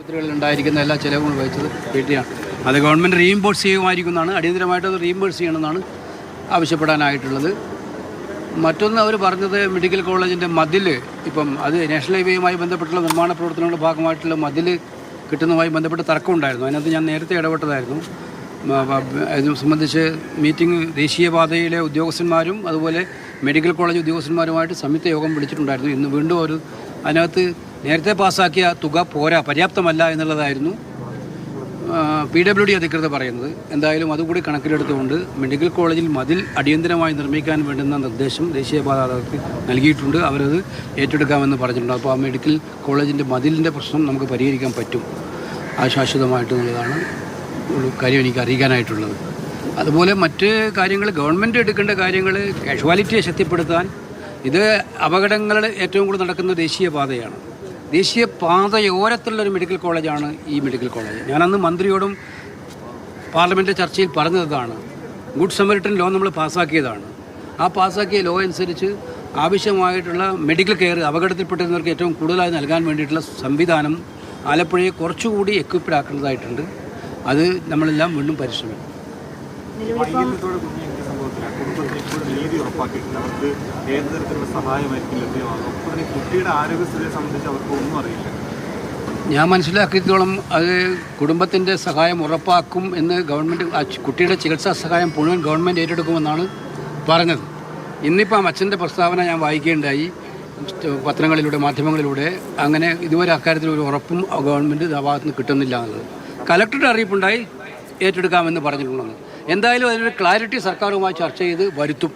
ആശുപത്രികളിൽ ഉണ്ടായിരിക്കുന്ന എല്ലാ ചിലവും വഹിച്ചത് വീട്ടിലാണ് അത് ഗവൺമെന്റ് റീഇംബേഴ്സ് ചെയ്യുമായിരിക്കുന്നതാണ്. അടിയന്തരമായിട്ട് അത് റീഇംബേഴ്സ് ചെയ്യണമെന്നാണ് ആവശ്യപ്പെടാനായിട്ടുള്ളത്. മറ്റൊന്ന് അവർ പറഞ്ഞത് മെഡിക്കൽ കോളേജിന്റെ മതിൽ ഇപ്പം അത് നാഷണൽ ഹൈവേയുമായി ബന്ധപ്പെട്ടുള്ള നിർമ്മാണ പ്രവർത്തനങ്ങളുടെ ഭാഗമായിട്ടുള്ള മതിൽ കിട്ടുന്നതുമായി ബന്ധപ്പെട്ട് തർക്കമുണ്ടായിരുന്നു. അതിനകത്ത് ഞാൻ നേരത്തെ ഇടപെട്ടതായിരുന്നു. അതിനെ സംബന്ധിച്ച് മീറ്റിംഗ് ദേശീയപാതയിലെ ഉദ്യോഗസ്ഥന്മാരും അതുപോലെ മെഡിക്കൽ കോളേജ് ഉദ്യോഗസ്ഥന്മാരുമായിട്ട് സംയുക്ത യോഗം വിളിച്ചിട്ടുണ്ടായിരുന്നു. ഇന്ന് വീണ്ടും ഒരു അതിനകത്ത് നേരത്തെ പാസ്സാക്കിയ തുക പോരാ പര്യാപ്തമല്ല എന്നുള്ളതായിരുന്നു പി ഡബ്ല്യു ഡി അധികൃതർ പറയുന്നത്. എന്തായാലും അതുകൂടി കണക്കിലെടുത്തുകൊണ്ട് മെഡിക്കൽ കോളേജിൽ മതിൽ അടിയന്തരമായി നിർമ്മിക്കാൻ വേണ്ടുന്ന നിർദ്ദേശം ദേശീയപാത അതോറിറ്റി നൽകിയിട്ടുണ്ട്. അവരത് ഏറ്റെടുക്കാമെന്ന് പറഞ്ഞിട്ടുണ്ട്. അപ്പോൾ ആ മെഡിക്കൽ കോളേജിന്റെ മതിലിന്റെ പ്രശ്നം നമുക്ക് പരിഹരിക്കാൻ പറ്റും. ആശാശ്വതമായിട്ടുള്ളതാണ് ഒരു കാര്യം എനിക്ക് അറിയിക്കാനായിട്ടുള്ളത് അതുപോലെ മറ്റ് കാര്യങ്ങൾ ഗവൺമെന്റ് എടുക്കേണ്ട കാര്യങ്ങൾ കാഷ്വാലിറ്റിയെ ശക്തിപ്പെടുത്താൻ ഇത് അപകടങ്ങൾ ഏറ്റവും കൂടുതൽ നടക്കുന്ന ദേശീയ പാതയാണ് ദേശീയ പാതയോരത്തുള്ളൊരു മെഡിക്കൽ കോളേജാണ് ഈ മെഡിക്കൽ കോളേജ് ഞാനന്ന് മന്ത്രിയോടും പാർലമെന്റ് ചർച്ചയിൽ പറഞ്ഞതാണ്. ഗുഡ് സമരിട്ടൻ ലോ നമ്മൾ പാസ്സാക്കിയതാണ്. ആ പാസ്സാക്കിയ ലോ അനുസരിച്ച് ആവശ്യമായിട്ടുള്ള മെഡിക്കൽ കെയർ അപകടത്തിൽപ്പെട്ടിരുന്നവർക്ക് ഏറ്റവും കൂടുതലായി നൽകാൻ വേണ്ടിയിട്ടുള്ള സംവിധാനം ആലപ്പുഴയെ കുറച്ചുകൂടി എക്വിപ്ഡ് ആക്കേണ്ടതായിട്ടുണ്ട് അത് നമ്മളെല്ലാം വീണ്ടും പരിശ്രമിക്കും. വൈകല്യത്തോടെ കുഞ്ഞിന്റെ സംഭവത്തിൽ ആ കുടുംബത്തിന് ഇപ്പോൾ നീതി ഉറപ്പാക്കിയിട്ടില്ല. അവർക്ക് ഏത് തരത്തിലുള്ള സഹായമായിരിക്കും ലഭ്യമാകും ഒപ്പം തന്നെ കുട്ടിയുടെ ആരോഗ്യസ്ഥിതിയെ സംബന്ധിച്ച് അവർക്ക് ഒന്നും അറിയില്ല. ഞാൻ മനസ്സിലാക്കിയത്തോളം അത് കുടുംബത്തിന്റെ സഹായം ഉറപ്പാക്കും എന്ന് ഗവൺമെന്റ് കുട്ടിയുടെ ചികിത്സാ സഹായം മുഴുവൻ ഗവൺമെന്റ് ഏറ്റെടുക്കുമെന്നാണ് പറഞ്ഞത്. ഇന്നിപ്പം അച്ഛന്റെ പ്രസ്താവന ഞാൻ വായിക്കുകയുണ്ടായി പത്രങ്ങളിലൂടെ മാധ്യമങ്ങളിലൂടെ. അങ്ങനെ ഇതുവരെ അക്കാര്യത്തിൽ ഒരു ഉറപ്പും ഗവൺമെന്റ് ഭാഗത്ത് നിന്ന് കിട്ടുന്നില്ല എന്നുള്ളത്. കലക്ടറുടെ അറിയിപ്പുണ്ടായി ഏറ്റെടുക്കാമെന്ന് പറഞ്ഞിട്ടുണ്ടെന്ന്. എന്തായാലും അതിനൊരു ക്ലാരിറ്റി സർക്കാരുമായി ചർച്ച ചെയ്ത് വരുത്തും.